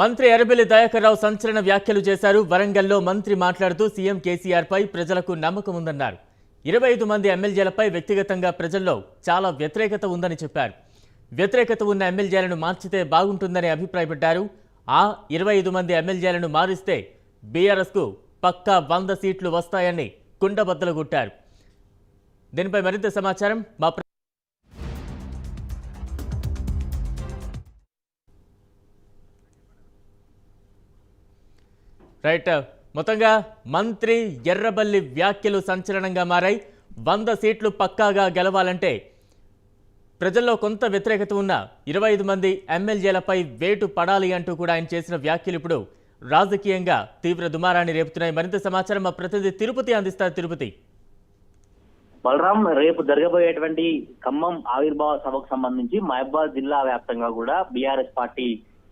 మంత్రి ఎర్రబెల్లి దయాకర్రావు సంచలన వ్యాఖ్యలు చేశారు. వరంగల్లో మంత్రి మాట్లాడుతూ సీఎం కేసీఆర్ పై ప్రజలకు నమ్మకం ఉందన్నారు. ఇరవై ఐదు మంది ఎమ్మెల్యేలపై వ్యక్తిగతంగా ప్రజల్లో చాలా వ్యతిరేకత ఉందని చెప్పారు. వ్యతిరేకత ఉన్న ఎమ్మెల్యేలను మార్చితే బాగుంటుందని అభిప్రాయపడ్డారు. ఆ ఇరవై ఐదు మంది ఎమ్మెల్యేలను మారిస్తే బీఆర్ఎస్కు పక్కా వంద సీట్లు వస్తాయని కుండబద్దలు కొట్టారు. దీనిపై మరింత సమాచారం మా రైట్. మొత్తంగా మంత్రి ఎర్రబల్లి వ్యాఖ్యలు సంచలనంగా మారాయి. వంద సీట్లు పక్కాగా గెలవాలంటే ప్రజల్లో కొంత వ్యతిరేకత ఉన్న ఇరవై ఐదు మంది ఎమ్మెల్యేలపై వేటు పడాలి అంటూ కూడా ఆయన చేసిన వ్యాఖ్యలు ఇప్పుడు రాజకీయంగా తీవ్ర దుమారాన్ని రేపుతున్నాయి. మరింత సమాచారం మా ప్రతినిధి తిరుపతి అందిస్తారు. తిరుపతి. బలరాం రేపు జరగబోయేటువంటి ఖమ్మం ఆవిర్భావ సభకు సంబంధించి మహబాద్ జిల్లా వ్యాప్తంగా కూడా బీఆర్ఎస్ పార్టీ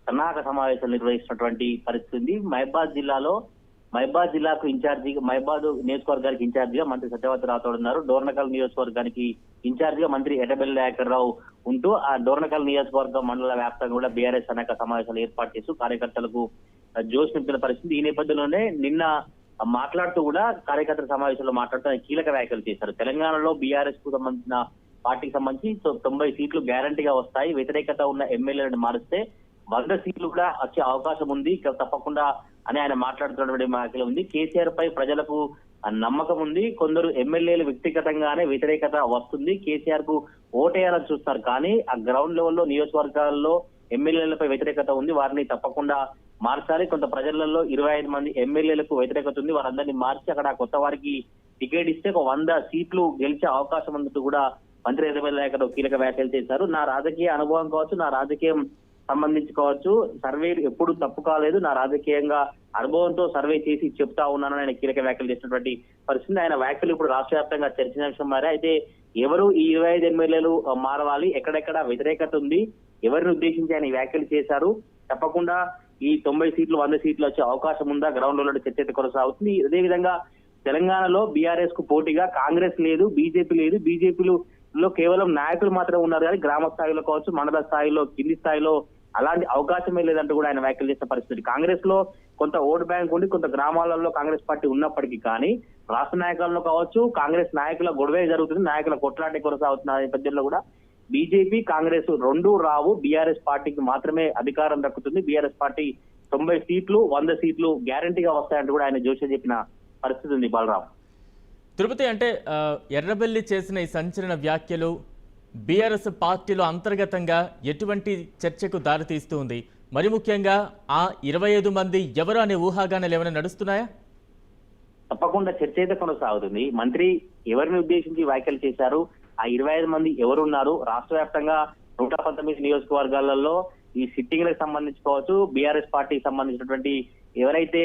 సన్నాహక సమావేశాలు నిర్వహిస్తున్నటువంటి పరిస్థితి ఉంది. మహబాద్ జిల్లాలో మహబాద్ జిల్లాకు ఇన్ఛార్జిగా మహబాద్ నియోజకవర్గానికి ఇన్ఛార్జిగా మంత్రి సత్యవతి రాథోడ్ ఉన్నారు. డోర్నకల్ నియోజకవర్గానికి ఇన్ఛార్జిగా మంత్రి ఎర్రబెల్లి దయాకర్ రావు ఉంటూ ఆ డోర్నకల్ నియోజకవర్గం మండల వ్యాప్తంగా కూడా బీఆర్ఎస్ సన్నాహక సమావేశాలు ఏర్పాటు చేస్తూ కార్యకర్తలకు జోష్ నింపిన పరిస్థితి. ఈ నేపథ్యంలోనే నిన్న మాట్లాడుతూ కూడా కార్యకర్తల సమావేశంలో మాట్లాడుతూ కీలక వ్యాఖ్యలు చేశారు. తెలంగాణలో బీఆర్ఎస్కు సంబంధించిన పార్టీకి సంబంధించి తొంభై సీట్లు గ్యారంటీగా వస్తాయి. వ్యతిరేకత ఉన్న ఎమ్మెల్యేలను మారిస్తే వంద సీట్లు కూడా వచ్చే అవకాశం ఉంది. ఇక్కడ తప్పకుండా అని ఆయన మాట్లాడుతున్నటువంటి వ్యాఖ్యలు ఉంది. కేసీఆర్ పై ప్రజలకు నమ్మకం ఉంది. కొందరు ఎమ్మెల్యేలు వ్యక్తిగతంగానే వ్యతిరేకత వస్తుంది. కేసీఆర్కు ఓటేయాలని చూస్తారు కానీ ఆ గ్రౌండ్ లెవెల్లో నియోజకవర్గాల్లో ఎమ్మెల్యేలపై వ్యతిరేకత ఉంది. వారిని తప్పకుండా మార్చాలి. కొంత ప్రజలలో ఇరవై ఐదు మంది ఎమ్మెల్యేలకు వ్యతిరేకత ఉంది. వారందరినీ మార్చి అక్కడ కొత్త వారికి టికెట్ ఇస్తే ఒక వంద సీట్లు గెలిచే అవకాశం ఉన్నట్టు కూడా మంత్రి ఎర్రబెల్లి కీలక వ్యాఖ్యలు చేశారు. నా రాజకీయ అనుభవం కావచ్చు నా రాజకీయం సంబంధించి కావచ్చు సర్వే ఎప్పుడు తప్పు కాలేదు. నా రాజకీయంగా అనుభవంతో సర్వే చేసి చెప్తా ఉన్నానని ఆయన కీలక వ్యాఖ్యలు చేసినటువంటి పరిస్థితి. ఆయన వ్యాఖ్యలు ఇప్పుడు రాష్ట్ర వ్యాప్తంగా చర్చనీయాంశం మారే. అయితే ఎవరు ఈ ఇరవై ఐదు ఎమ్మెల్యేలు మారవాలి? ఎక్కడెక్కడ వ్యతిరేకత ఉంది? ఎవరిని ఉద్దేశించి ఆయన ఈ వ్యాఖ్యలు చేశారు? తప్పకుండా ఈ తొంభై సీట్లు వంద సీట్లు వచ్చే అవకాశం ఉందా? గ్రౌండ్లో చర్చ అయితే కొనసాగుతుంది. అదేవిధంగా తెలంగాణలో బీఆర్ఎస్కు పోటీగా కాంగ్రెస్ లేదు బీజేపీ లేదు. బీజేపీలు లో కేవలం నాయకులు మాత్రమే ఉన్నారు కానీ గ్రామ స్థాయిలో కావచ్చు మండల స్థాయిలో కింది స్థాయిలో అలాంటి అవకాశమే లేదంటూ కూడా ఆయన వ్యాఖ్యలు చేసిన పరిస్థితి. కాంగ్రెస్లో కొంత ఓటు బ్యాంక్ ఉండి కొంత గ్రామాలలో కాంగ్రెస్ పార్టీ ఉన్నప్పటికీ కానీ రాష్ట్ర నాయకులను కావచ్చు కాంగ్రెస్ నాయకుల గొడవే జరుగుతుంది నాయకుల కొట్లాటే కొనసాగుతున్న నేపథ్యంలో కూడా బీజేపీ కాంగ్రెస్ రెండు రావు. బీఆర్ఎస్ పార్టీకి మాత్రమే అధికారం దక్కుతుంది. బీఆర్ఎస్ పార్టీ తొంభై సీట్లు వంద సీట్లు గ్యారంటీగా వస్తాయంటూ కూడా ఆయన జోషి చెప్పిన పరిస్థితి ఉంది బలరాం. తిరుపతి అంటే ఎర్రబెల్లి చేసిన ఈ సంచలన వ్యాఖ్యలు బీఆర్ఎస్ పార్టీలో అంతర్గతంగా ఎటువంటి చర్చకు దారితీస్తూ ఉంది. మరి ముఖ్యంగా ఆ ఇరవై ఐదు మంది ఎవరు అనే ఊహాగానాలు ఏమైనా నడుస్తున్నాయా? తప్పకుండా చర్చ అయితే కొనసాగుతుంది. మంత్రి ఎవరిని ఉద్దేశించి వ్యాఖ్యలు చేశారు? ఆ ఇరవై ఐదు మంది ఎవరున్నారు? రాష్ట్ర వ్యాప్తంగా నూట పంతొమ్మిది నియోజకవర్గాలలో ఈ సిట్టింగ్లకు సంబంధించుకోవచ్చు బీఆర్ఎస్ పార్టీకి సంబంధించినటువంటి ఎవరైతే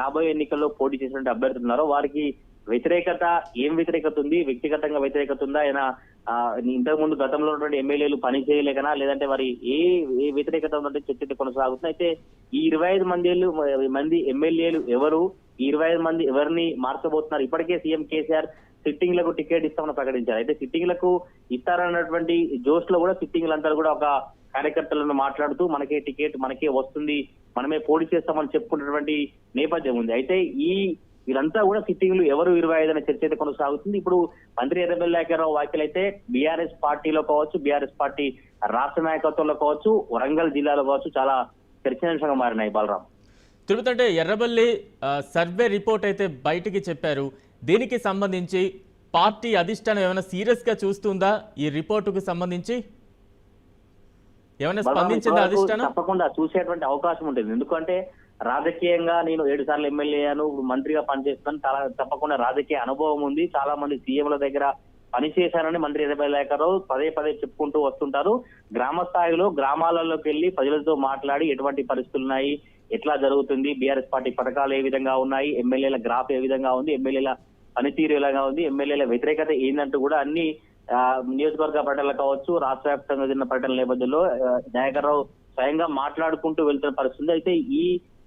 రాబోయే ఎన్నికల్లో పోటీ చేసినటువంటి అభ్యర్థులు ఉన్నారో వారికి వ్యతిరేకత ఏం వ్యతిరేకత ఉంది? వ్యక్తిగతంగా వ్యతిరేకత ఉందా? ఆయన ఇంతకు ముందు గతంలో ఉన్నటువంటి ఎమ్మెల్యేలు పని చేయలేకనా? లేదంటే వారి ఏ ఏ వ్యతిరేకత ఉందంటే చర్చ కొనసాగుతుంది. అయితే ఈ ఇరవై ఐదు మంది మంది ఎమ్మెల్యేలు ఎవరు? ఈ ఇరవై ఐదు మంది ఎవరిని మార్చబోతున్నారు? ఇప్పటికే సీఎం కేసీఆర్ సిట్టింగ్లకు టికెట్ ఇస్తామని ప్రకటించారు. అయితే సిట్టింగ్లకు ఇస్తారన్నటువంటి జోష్లో కూడా సిట్టింగ్లంతా కూడా ఒక కార్యకర్తలను మాట్లాడుతూ మనకే టికెట్ మనకే వస్తుంది మనమే పోటీ చేస్తామని చెప్పుకున్నటువంటి నేపథ్యం ఉంది. అయితే ఈ వీళ్ళంతా కూడా సిట్టింగ్లు ఎవరు ఇరవై ఐదు అనే చర్చ అయితే కొనసాగుతుంది. ఇప్పుడు మంత్రి ఎర్రబెల్లాకరావు వ్యాఖ్యలు అయితే బీఆర్ఎస్ పార్టీలో కావచ్చు బీఆర్ఎస్ పార్టీ రాష్ట్ర నాయకత్వంలో కావచ్చు వరంగల్ జిల్లాలో కావచ్చు చాలా చర్చనీయాంశంగా మారినాయి బలరాం తిరుపతి అంటే ఎర్రబెల్లి సర్వే రిపోర్ట్ అయితే బయటికి చెప్పారు. దీనికి సంబంధించి పార్టీ అధిష్టానం ఏమైనా సీరియస్గా చూస్తుందా ఈ రిపోర్టుకు సంబంధించి? ఏమైనా స్పందించిందా అధిష్టానం? తప్పకుండా చూసేటువంటి అవకాశం ఉంటుంది. ఎందుకంటే రాజకీయంగా నేను ఏడు సార్లు ఎమ్మెల్యే అయ్యాను. మంత్రిగా పనిచేస్తాను. చాలా తప్పకుండా రాజకీయ అనుభవం ఉంది. చాలా మంది సీఎంల దగ్గర పనిచేశానని మంత్రి రావు పదే పదే చెప్పుకుంటూ వస్తుంటారు. గ్రామ స్థాయిలో గ్రామాలలోకి వెళ్ళి ప్రజలతో మాట్లాడి ఎటువంటి పరిస్థితులు ఉన్నాయి? ఎట్లా జరుగుతుంది? బీఆర్ఎస్ పార్టీ పథకాలు ఏ విధంగా ఉన్నాయి? ఎమ్మెల్యేల గ్రాఫ్ ఏ విధంగా ఉంది? ఎమ్మెల్యేల పనితీరు ఎలాగా ఉంది? ఎమ్మెల్యేల వ్యతిరేకత ఏందంటూ కూడా అన్ని నియోజకవర్గ పర్యటనలు కావచ్చు రాష్ట్ర వ్యాప్తంగా జరిగిన పర్యటన నేపథ్యంలో నాయకరావు స్వయంగా మాట్లాడుకుంటూ వెళ్తున్న పరిస్థితి అయితే ఈ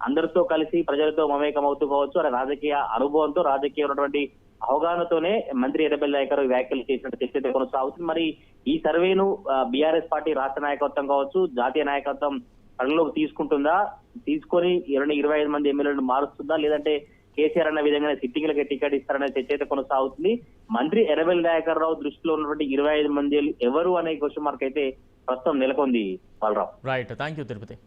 అందరితో కలిసి ప్రజలతో మమేకం అవుతూ కావచ్చు అలా రాజకీయ అనుభవంతో రాజకీయ ఉన్నటువంటి అవగాహనతోనే మంత్రి ఎర్రబెల్లి నాయకర్ వ్యాఖ్యలు చేసినట్టు చర్చ కొనసాగుతుంది. మరి ఈ సర్వేను బీఆర్ఎస్ పార్టీ రాష్ట్ర నాయకత్వం కావచ్చు జాతీయ నాయకత్వం పరిగణలోకి తీసుకుంటుందా? తీసుకొని ఇరవై ఇరవై ఐదు మంది ఎమ్మెల్యేలను మారుస్తుందా? లేదంటే కేసీఆర్ అన్న విధంగానే సిట్టింగ్లకి టికెట్ ఇస్తారనే చర్చ అయితే కొనసాగుతుంది. మంత్రి ఎర్రబెల్లి దయాకర్ రావు దృష్టిలో ఉన్నటువంటి ఇరవై ఐదు మంది ఎవరు అనే క్వశ్చన్ మార్క్ అయితే ప్రస్తుతం నెలకొంది Balarao. Right thank you Tirupati